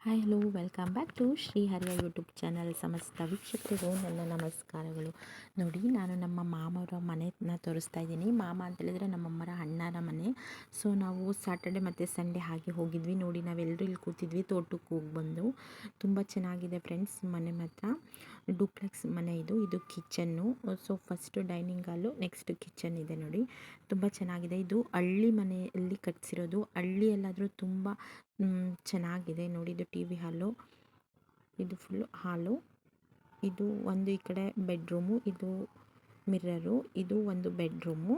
Hi hello welcome back to Shri ಹರಿಯ YouTube channel ಸಮಸ್ತ ವೀಕ್ಷಕರಿಗೂ ನನ್ನ ನಮಸ್ಕಾರಗಳು. ನೋಡಿ, ನಾನು ನಮ್ಮ ಮಾಮರ ಮನೆನ ತೋರಿಸ್ತಾ ಇದ್ದೀನಿ. ಮಾಮ ಅಂತ ಹೇಳಿದ್ರೆ ನಮ್ಮಮ್ಮರ ಅಣ್ಣರ ಮನೆ. ಸೊ ನಾವು ಸ್ಯಾಟರ್ಡೆ ಮತ್ತು ಸಂಡೇ ಹಾಗೆ ಹೋಗಿದ್ವಿ. ನೋಡಿ ನಾವೆಲ್ಲರೂ ಇಲ್ಲಿ ಕೂತಿದ್ವಿ, ತೋಟಕ್ಕೆ ಹೋಗಿ ಬಂದು. ತುಂಬ ಚೆನ್ನಾಗಿದೆ ಫ್ರೆಂಡ್ಸ್ ಮನೆ ಮಾತ್ರ. ಡೂಪ್ಲೆಕ್ಸ್ ಮನೆ ಇದು. ಇದು kitchen so first dining hall next kitchen ಇದೆ ನೋಡಿ. ತುಂಬ ಚೆನ್ನಾಗಿದೆ. ಇದು ಹಳ್ಳಿ ಮನೆಯಲ್ಲಿ ಕಟ್ಸಿರೋದು. ಹಳ್ಳಿಯಲ್ಲಾದರೂ ತುಂಬ ಚೆನ್ನಾಗಿದೆ. ನೋಡಿ, ಇದು ಟಿ ವಿ ಹಾಲು ಇದು ಫುಲ್ ಹಾಲು ಇದು ಒಂದು ಈ ಕಡೆ ಬೆಡ್ರೂಮು ಇದು ಮಿರ್ರರು ಇದು ಒಂದು ಬೆಡ್ರೂಮು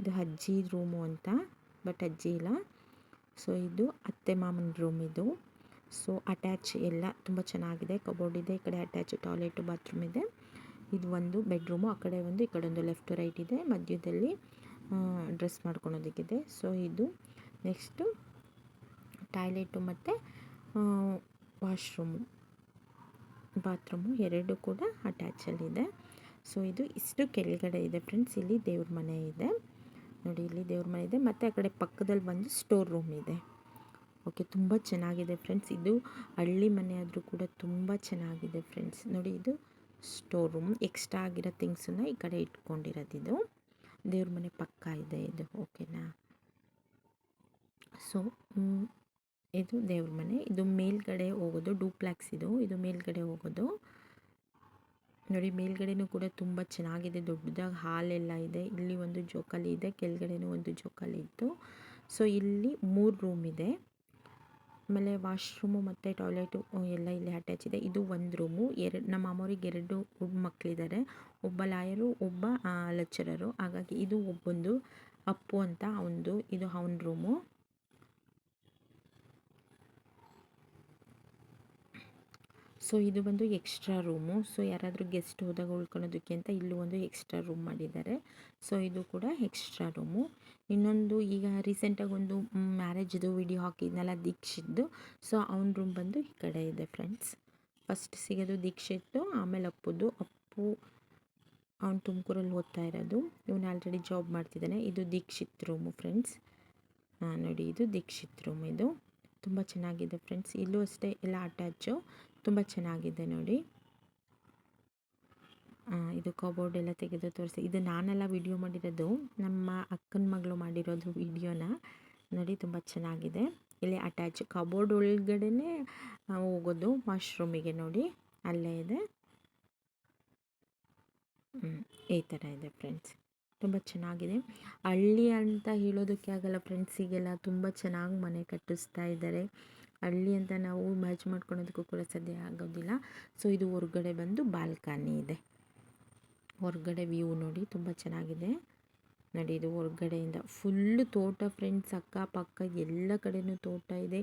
ಇದು ಅಜ್ಜಿ ರೂಮು ಅಂತ, ಬಟ್ ಅಜ್ಜಿ ಇಲ್ಲ. ಸೊ ಇದು ಅತ್ತೆ ಮಾಮನ ರೂಮ್ ಇದು. ಸೊ ಅಟ್ಯಾಚ್ ಎಲ್ಲ ತುಂಬ ಚೆನ್ನಾಗಿದೆ. ಕಬೋರ್ಡ್ ಇದೆ, ಈ ಕಡೆ ಅಟ್ಯಾಚ್ ಟಾಯ್ಲೆಟು ಬಾತ್ರೂಮ್ ಇದೆ. ಇದು ಒಂದು ಬೆಡ್ರೂಮು ಆ ಕಡೆ ಒಂದು, ಈ ಕಡೆ ಒಂದು ಲೆಫ್ಟ್ ರೈಟ್ ಇದೆ. ಮಧ್ಯದಲ್ಲಿ ಡ್ರೆಸ್ ಮಾಡ್ಕೊಳೋದಕ್ಕಿದೆ. ಸೊ ಇದು ನೆಕ್ಸ್ಟು ಟಾಯ್ಲೆಟು ಮತ್ತು ವಾಶ್ರೂಮು ಬಾತ್ರೂಮು ಎರಡು ಕೂಡ ಅಟ್ಯಾಚಲ್ಲಿದೆ ಸೊ ಇದು. ಇಷ್ಟು ಕೆಳಗಡೆ ಇದೆ. ಫ್ರೆಂಡ್ಸ್ ಇಲ್ಲಿ ದೇವ್ರ ಮನೆ ಇದೆ. ನೋಡಿ, ಇಲ್ಲಿ ದೇವ್ರ ಮನೆ ಇದೆ. ಮತ್ತು ಆ ಕಡೆ ಪಕ್ಕದಲ್ಲಿ ಬಂದು ಸ್ಟೋರ್ ರೂಮ್ ಇದೆ. ಓಕೆ, ತುಂಬ ಚೆನ್ನಾಗಿದೆ ಫ್ರೆಂಡ್ಸ್. ಇದು ಹಳ್ಳಿ ಮನೆ ಆದರೂ ಕೂಡ ತುಂಬ ಚೆನ್ನಾಗಿದೆ ಫ್ರೆಂಡ್ಸ್. ನೋಡಿ, ಇದು ಸ್ಟೋರ್ ರೂಮ್. ಎಕ್ಸ್ಟ್ರಾ ಆಗಿರೋ ಥಿಂಗ್ಸನ್ನು ಈ ಕಡೆ ಇಟ್ಕೊಂಡಿರೋದು ಇದು. ದೇವ್ರ ಮನೆ ಪಕ್ಕ ಇದೆ ಇದು. ಓಕೆನಾ? ಸೊ ಇದು ದೇವ್ರ ಮನೆ. ಇದು ಮೇಲ್ಗಡೆ ಹೋಗೋದು ಡೂಪ್ಲ್ಯಾಕ್ಸ್ ಇದು. ಇದು ಮೇಲ್ಗಡೆ ಹೋಗೋದು. ನೋಡಿ, ಮೇಲ್ಗಡೆನೂ ಕೂಡ ತುಂಬ ಚೆನ್ನಾಗಿದೆ, ದೊಡ್ಡದಾಗಿ ಹಾಲೆಲ್ಲ ಇದೆ. ಇಲ್ಲಿ ಒಂದು ಜೋಕಾಲಿ ಇದೆ, ಕೆಳಗಡೆನೂ ಒಂದು ಜೋಕಾಲಿ ಇತ್ತು. ಸೊ, ಇಲ್ಲಿ ಮೂರು ರೂಮ್ ಇದೆ. ಆಮೇಲೆ ವಾಶ್ರೂಮು ಮತ್ತು ಟಾಯ್ಲೆಟು ಎಲ್ಲ ಇಲ್ಲಿ ಅಟ್ಯಾಚ್ ಇದೆ. ಇದು ಒಂದು ರೂಮು. ಎರಡು, ನಮ್ಮ ಮಾಮವ್ರಿಗೆ ಎರಡು ಮಕ್ಕಳಿದ್ದಾರೆ ಒಬ್ಬ ಲಾಯರು, ಒಬ್ಬ ಲೆಕ್ಚರರು. ಹಾಗಾಗಿ ಇದು ಒಬ್ಬೊಂದು, ಅಪ್ಪು ಅಂತ ಅವನದು ಇದು ಅವನ ರೂಮು. ಸೊ ಇದು ಬಂದು ಎಕ್ಸ್ಟ್ರಾ ರೂಮು ಸೊ ಯಾರಾದರೂ ಗೆಸ್ಟ್ ಹೋದಾಗ ಉಳ್ಕೊಳ್ಳೋದಕ್ಕೆ ಅಂತ ಇಲ್ಲೂ ಒಂದು ಎಕ್ಸ್ಟ್ರಾ ರೂಮ್ ಮಾಡಿದ್ದಾರೆ. ಸೊ ಇದು ಕೂಡ ಎಕ್ಸ್ಟ್ರಾ ರೂಮು ಇನ್ನೊಂದು ಈಗ ರೀಸೆಂಟಾಗಿ ಒಂದು ಮ್ಯಾರೇಜ್ದು ವಿಡಿಯೋ ಹಾಕಿದ್ನಲ್ಲ ದೀಕ್ಷಿದ್ದು ಸೊ ಅವನ ರೂಮ್ ಬಂದು ಈ ಕಡೆ ಇದೆ ಫ್ರೆಂಡ್ಸ್ ಫಸ್ಟ್ ಸಿಗೋದು ದೀಕ್ಷಿತ್ತು, ಆಮೇಲೆ ಅಪ್ಪುದು. ಅಪ್ಪು, ಅವ್ನು ತುಮಕೂರಲ್ಲಿ ಓದ್ತಾ ಇರೋದು. ಇವನು ಆಲ್ರೆಡಿ ಜಾಬ್ ಮಾಡ್ತಿದ್ದಾನೆ. ಇದು ದೀಕ್ಷಿತ್ ರೂಮು ಫ್ರೆಂಡ್ಸ್ ನೋಡಿ, ಇದು ದೀಕ್ಷಿತ್ ರೂಮ್ ಇದು. ತುಂಬ ಚೆನ್ನಾಗಿದೆ ಫ್ರೆಂಡ್ಸ್. ಇಲ್ಲೂ ಅಷ್ಟೇ ಎಲ್ಲ ಅಟ್ಯಾಚು ತುಂಬ ಚೆನ್ನಾಗಿದೆ ನೋಡಿ. ಇದು ಕಬೋರ್ಡ್ ಎಲ್ಲ ತೆಗೆದು ತೋರಿಸಿ. ಇದು ನಾನೆಲ್ಲ ವಿಡಿಯೋ ಮಾಡಿರೋದು, ನಮ್ಮ ಅಕ್ಕನ ಮಗಳು ಮಾಡಿರೋದು ವಿಡಿಯೋನ ನೋಡಿ, ತುಂಬ ಚೆನ್ನಾಗಿದೆ. ಇಲ್ಲಿ ಅಟ್ಯಾಚ್ ಕಬೋರ್ಡ್ ಒಳಗಡೆನೇ ಹೋಗೋದು ವಾಶ್ರೂಮಿಗೆ ನೋಡಿ. ಅಲ್ಲೇ ಇದೆ. ಈ ಥರ ಇದೆ ಫ್ರೆಂಡ್ಸ್. ತುಂಬ ಚೆನ್ನಾಗಿದೆ. ಹಳ್ಳಿ ಅಂತ ಹೇಳೋದಕ್ಕೆ ಆಗಲ್ಲ ಫ್ರೆಂಡ್ಸಿಗೆಲ್ಲ ತುಂಬ ಚೆನ್ನಾಗಿ ಮನೆ ಕಟ್ಟಿಸ್ತಾ ಇದ್ದಾರೆ. ಹಳ್ಳಿ ಅಂತ ನಾವು ಮ್ಯಾಚ್ ಮಾಡ್ಕೊಳೋದಕ್ಕೂ ಕೂಡ ಸಾಧ್ಯ ಆಗೋದಿಲ್ಲ. ಸೊ ಇದು ಹೊರಗಡೆ ಬಂದು ಬಾಲ್ಕನಿ ಇದೆ. ಹೊರಗಡೆ ವ್ಯೂ ನೋಡಿ ತುಂಬ ಚೆನ್ನಾಗಿದೆ. ನೋಡಿ ಇದು ಹೊರಗಡೆಯಿಂದ ಫುಲ್ಲು ತೋಟ ಫ್ರೆಂಡ್ಸ್ ಅಕ್ಕಪಕ್ಕ ಎಲ್ಲ ಕಡೆಯೂ ತೋಟ ಇದೆ.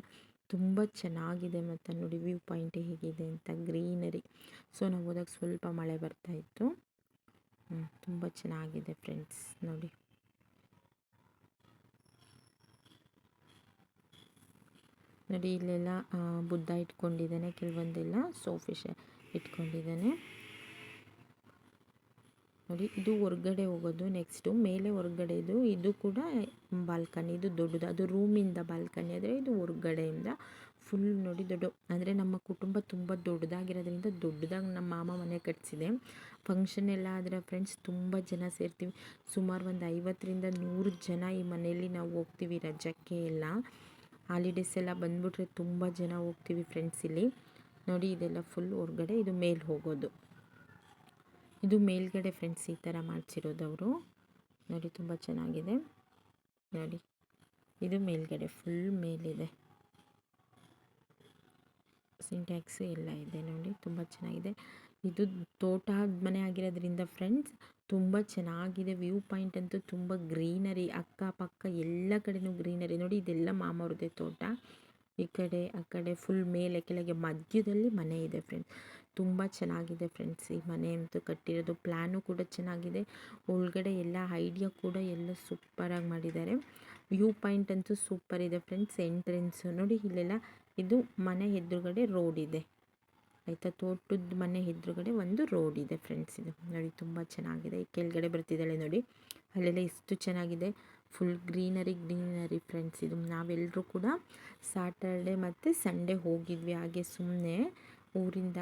ತುಂಬ ಚೆನ್ನಾಗಿದೆ ಮತ್ತು ನೋಡಿ ವ್ಯೂ ಪಾಯಿಂಟ್ ಹೇಗಿದೆ ಅಂತ ಗ್ರೀನರಿ ಸೊ ನಾವು ಹೋದಾಗ ಸ್ವಲ್ಪ ಮಳೆ ಬರ್ತಾ ಇತ್ತು. ಹ್ಮ್, ತುಂಬ ಚೆನ್ನಾಗಿದೆ ಫ್ರೆಂಡ್ಸ್ ನೋಡಿ. ನೋಡಿ, ಇಲ್ಲೆಲ್ಲ ಬುದ್ಧ ಇಟ್ಕೊಂಡಿದ್ದಾನೆ, ಕೆಲವೊಂದೆಲ್ಲ ಸೋಫಿಶ್ ಇಟ್ಕೊಂಡಿದ್ದಾನೆ. ನೋಡಿ, ಇದು ಹೊರ್ಗಡೆ ಹೋಗೋದು ನೆಕ್ಸ್ಟು ಮೇಲೆ ಹೊರ್ಗಡೆದು ಇದು ಕೂಡ ಬಾಲ್ಕನಿ ಇದು ದೊಡ್ಡದು, ಅದು ರೂಮಿಂದ ಬಾಲ್ಕನಿ ಆದರೆ ಇದು ಹೊರ್ಗಡೆಯಿಂದ ಫುಲ್ ನೋಡಿ ದೊಡ್ಡ, ಅಂದರೆ ನಮ್ಮ ಕುಟುಂಬ ತುಂಬ ದೊಡ್ಡದಾಗಿರೋದ್ರಿಂದ ದೊಡ್ಡದಾಗಿ ನಮ್ಮ ಮಾಮ ಮನೆ ಕಟ್ಸಿದೆ. ಫಂಕ್ಷನ್ ಎಲ್ಲ ಆದರೆ ಫ್ರೆಂಡ್ಸ್ ತುಂಬ ಜನ ಸೇರ್ತೀವಿ. ಸುಮಾರು ಒಂದು ಐವತ್ತರಿಂದ ನೂರು ಜನ ಈ ಮನೆಯಲ್ಲಿ ನಾವು ಹೋಗ್ತೀವಿ ರಜಕ್ಕೆ ಎಲ್ಲ. ಹಾಲಿಡೇಸ್ ಎಲ್ಲ ಬಂದುಬಿಟ್ರೆ ತುಂಬ ಜನ ಹೋಗ್ತೀವಿ ಫ್ರೆಂಡ್ಸ್ ಇಲ್ಲಿ. ನೋಡಿ ಇದೆಲ್ಲ ಫುಲ್ ಹೊರಗಡೆ, ಇದು ಮೇಲೆ ಹೋಗೋದು. ಇದು ಮೇಲ್ಗಡೆ ಫ್ರೆಂಡ್ಸ್ ಈ ಥರ ಮಾಡಿಸಿರೋದು ಅವರು. ನೋಡಿ ತುಂಬ ಚೆನ್ನಾಗಿದೆ. ನೋಡಿ, ಇದು ಮೇಲ್ಗಡೆ ಫುಲ್ ಮೇಲಿದೆ. ಸಿಂಟ್ಯಾಕ್ಸ್ ಎಲ್ಲ ಇದೆ ನೋಡಿ, ತುಂಬ ಚೆನ್ನಾಗಿದೆ. ಇದು ತೋಟ ಮನೆ ಆಗಿರೋದ್ರಿಂದ ಫ್ರೆಂಡ್ಸ್, ತುಂಬ ಚೆನ್ನಾಗಿದೆ. ವ್ಯೂ ಪಾಯಿಂಟ್ ಅಂತೂ ತುಂಬ ಗ್ರೀನರಿ, ಅಕ್ಕಪಕ್ಕ ಎಲ್ಲ ಕಡೆನೂ ಗ್ರೀನರಿ. ನೋಡಿ, ಇದೆಲ್ಲ ಮಾಮವ್ರದ್ದೇ ತೋಟ. ಈ ಕಡೆ, ಆ ಕಡೆ ಫುಲ್ ಮೇಲೆ ಕೆಳಗೆ ಮಧ್ಯದಲ್ಲಿ ಮನೆ ಇದೆ ಫ್ರೆಂಡ್ಸ್. ತುಂಬ ಚೆನ್ನಾಗಿದೆ ಫ್ರೆಂಡ್ಸ್ ಈ ಮನೆ ಅಂತೂ ಕಟ್ಟಿರೋದು. ಪ್ಲ್ಯಾನು ಕೂಡ ಚೆನ್ನಾಗಿದೆ. ಒಳಗಡೆ ಎಲ್ಲ ಐಡಿಯಾ ಕೂಡ ಎಲ್ಲ ಸೂಪರಾಗಿ ಮಾಡಿದ್ದಾರೆ. ವ್ಯೂ ಪಾಯಿಂಟ್ ಅಂತೂ ಸೂಪರ್ ಇದೆ ಫ್ರೆಂಡ್ಸ್ ಎಂಟ್ರೆನ್ಸು. ನೋಡಿ, ಇಲ್ಲೆಲ್ಲ ಇದು ಮನೆ ಎದುರುಗಡೆ ರೋಡ್ ಇದೆ. ಆಯಿತಾ? ತೋಟದ ಮನೆ ಎದುರುಗಡೆ ಒಂದು ರೋಡ್ ಇದೆ ಫ್ರೆಂಡ್ಸ್ ಇದು. ನೋಡಿ, ತುಂಬ ಚೆನ್ನಾಗಿದೆ. ಕೆಳಗಡೆ ಬರ್ತಿದ್ದಾಳೆ ನೋಡಿ. ಅಲ್ಲೆಲ್ಲ ಎಷ್ಟು ಚೆನ್ನಾಗಿದೆ. ಫುಲ್ ಗ್ರೀನರಿ ಗ್ರೀನರಿ ಫ್ರೆಂಡ್ಸ್ ಇದು. ನಾವೆಲ್ಲರೂ ಕೂಡ ಸಾಟರ್ಡೆ ಮತ್ತು ಸಂಡೇ ಹೋಗಿದ್ವಿ. ಹಾಗೆ ಸುಮ್ಮನೆ ಊರಿಂದ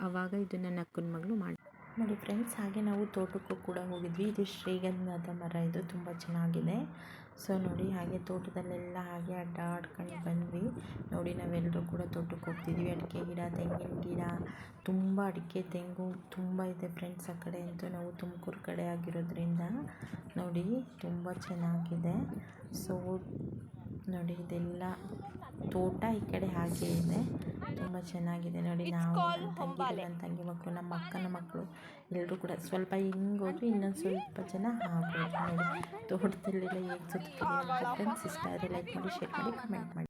ಆವಾಗ ಇದು ನನ್ನ ಅಕ್ಕನ ಮಗಳು ಮಾಡಿ. ನೋಡಿ ಫ್ರೆಂಡ್ಸ್, ಹಾಗೆ ನಾವು ತೋಟಕ್ಕೂ ಕೂಡ ಹೋಗಿದ್ವಿ. ಇದು ಶ್ರೀಗಂಧದ ಮರ. ಇದು ತುಂಬ ಚೆನ್ನಾಗಿದೆ. ಸೊ ನೋಡಿ, ಹಾಗೆ ತೋಟದಲ್ಲೆಲ್ಲ ಹಾಗೆ ಅಡ್ಡಾಡ್ಕೊಂಡು ಬಂದ್ವಿ. ನೋಡಿ ನಾವೆಲ್ಲರೂ ಕೂಡ ತೋಟಕ್ಕೆ ಹೋಗ್ತಿದ್ವಿ. ಅಡಿಕೆ ಗಿಡ, ತೆಂಗಿನ ಗಿಡ, ತುಂಬ ಅಡಿಕೆ, ತೆಂಗು ತುಂಬ ಇದೆ ಫ್ರೆಂಡ್ಸ್ ಆ ಕಡೆ ಅಂತೂ. ನಾವು ತುಮಕೂರು ಕಡೆ ಆಗಿರೋದ್ರಿಂದ ನೋಡಿ, ತುಂಬ ಚೆನ್ನಾಗಿದೆ. ಸೊ ನೋಡಿ, ಇದೆಲ್ಲ ತೋಟ ಈ ಕಡೆ ಹಾಗೆ ಇದೆ. ತುಂಬ ಚೆನ್ನಾಗಿದೆ ನೋಡಿ ನಾವು ನನ್ನ ತಂಗಿ ನನ್ನ ತಂಗಿ ಮಕ್ಕಳು ನಮ್ಮ ಅಕ್ಕನ ಮಕ್ಕಳು ಎಲ್ಲರೂ ಕೂಡ ಸ್ವಲ್ಪ ಹಿಂಗೆ ಹೋದ್ವಿ ಇನ್ನೊಂದು ಸ್ವಲ್ಪ ಜನ ಹಾಗೆ ನೋಡಿ. ತೋಟದಲ್ಲೆಲ್ಲ ಹೇಗೆ ಸುತ್ತಿದೆ ಅಂತ ಫ್ರೆಂಡ್ಸ್ ಇಷ್ಟ ಆದರೆ ಲೈಕ್ ಮಾಡಿ ಶೇರ್ ಮಾಡಿ ಕಮೆಂಟ್ ಮಾಡಿ.